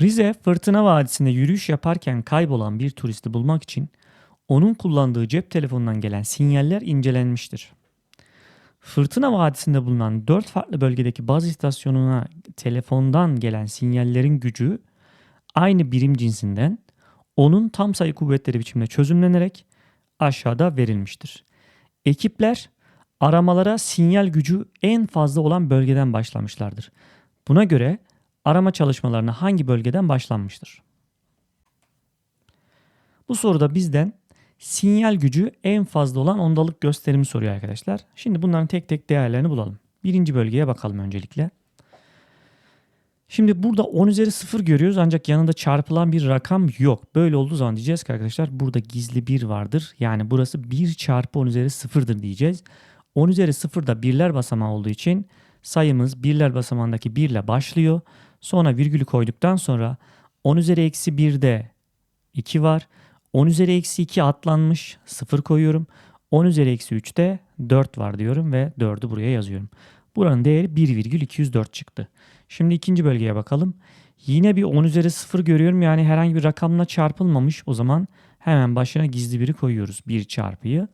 Rize Fırtına Vadisi'nde yürüyüş yaparken kaybolan bir turisti bulmak için onun kullandığı cep telefonundan gelen sinyaller incelenmiştir. Fırtına Vadisi'nde bulunan 4 farklı bölgedeki baz istasyonuna telefondan gelen sinyallerin gücü aynı birim cinsinden onun tam sayı kuvvetleri biçiminde çözümlenerek aşağıda verilmiştir. Ekipler aramalara sinyal gücü en fazla olan bölgeden başlamışlardır. Buna göre arama çalışmalarına hangi bölgeden başlanmıştır? Bu soruda bizden sinyal gücü en fazla olan ondalık gösterimi soruyor arkadaşlar. Şimdi bunların tek tek değerlerini bulalım. Birinci bölgeye bakalım öncelikle. Şimdi burada 10 üzeri 0 görüyoruz ancak yanında çarpılan bir rakam yok. Böyle olduğu zaman diyeceğiz ki arkadaşlar burada gizli 1 vardır. Yani burası 1 çarpı 10 üzeri 0'dır diyeceğiz. 10 üzeri 0 da birler basamağı olduğu için sayımız birler basamağındaki 1 ile başlıyor. Sonra virgülü koyduktan sonra 10 üzeri eksi 1'de 2 var. 10 üzeri eksi 2 atlanmış 0 koyuyorum. 10 üzeri eksi 3'te 4 var diyorum ve 4'ü buraya yazıyorum. Buranın değeri 1,204 çıktı. Şimdi ikinci bölgeye bakalım. Yine bir 10 üzeri 0 görüyorum. Yani herhangi bir rakamla çarpılmamış. O zaman hemen başına gizli biri koyuyoruz. 1 çarpıyı.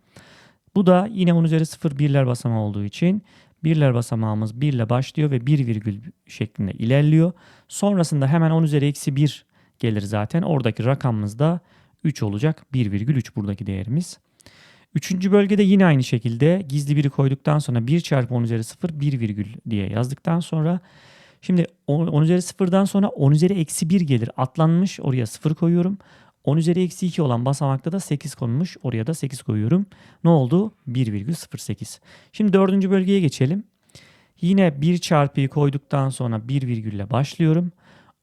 Bu da yine 10 üzeri 0 birler basamağı olduğu için birler basamağımız 1 ile başlıyor ve 1 virgül şeklinde ilerliyor. Sonrasında hemen 10 üzeri eksi 1 gelir zaten. Oradaki rakamımız da 3 olacak. 1,3 buradaki değerimiz. Üçüncü bölgede yine aynı şekilde gizli biri koyduktan sonra 1 çarpı 10 üzeri 0 1 virgül diye yazdıktan sonra şimdi 10, 10 üzeri 0'dan sonra 10 üzeri eksi 1 gelir. Atlanmış oraya 0 koyuyorum. 10 üzeri eksi 2 olan basamakta da 8 konmuş. Oraya da 8 koyuyorum. Ne oldu? 1,08. Şimdi dördüncü bölgeye geçelim. Yine 1 çarpıyı koyduktan sonra 1 virgülle başlıyorum.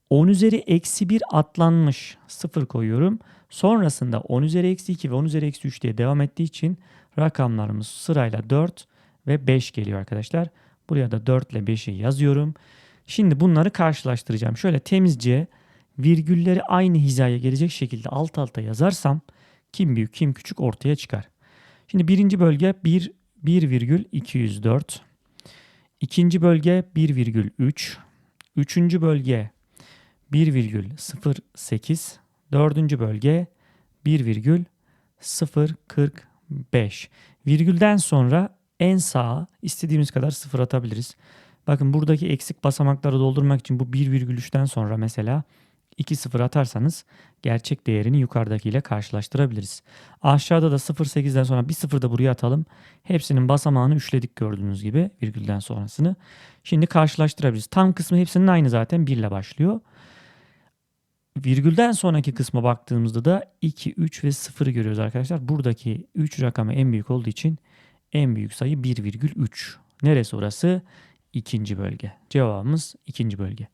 10 üzeri eksi 1 atlanmış 0 koyuyorum. Sonrasında 10 üzeri eksi 2 ve 10 üzeri eksi 3 diye devam ettiği için rakamlarımız sırayla 4 ve 5 geliyor arkadaşlar. Buraya da 4 ile 5'i yazıyorum. Şimdi bunları karşılaştıracağım. Şöyle temizce virgülleri aynı hizaya gelecek şekilde alt alta yazarsam kim büyük kim küçük ortaya çıkar. Şimdi birinci bölge 1, 1,204. İkinci bölge 1,3. Üçüncü bölge 1,08. Dördüncü bölge 1,045. Virgülden sonra en sağa istediğimiz kadar sıfır atabiliriz. Bakın buradaki eksik basamakları doldurmak için bu 1,3'ten sonra mesela 2 sıfır atarsanız gerçek değerini yukarıdakiyle karşılaştırabiliriz. Aşağıda da 0,8'den sonra bir sıfır da buraya atalım. Hepsinin basamağını üçledik gördüğünüz gibi virgülden sonrasını. Şimdi karşılaştırabiliriz. Tam kısmı hepsinin aynı zaten 1 ile başlıyor. Virgülden sonraki kısma baktığımızda da 2, 3 ve 0'ı görüyoruz arkadaşlar. Buradaki 3 rakamı en büyük olduğu için en büyük sayı 1,3. Neresi orası? İkinci bölge. Cevabımız ikinci bölge.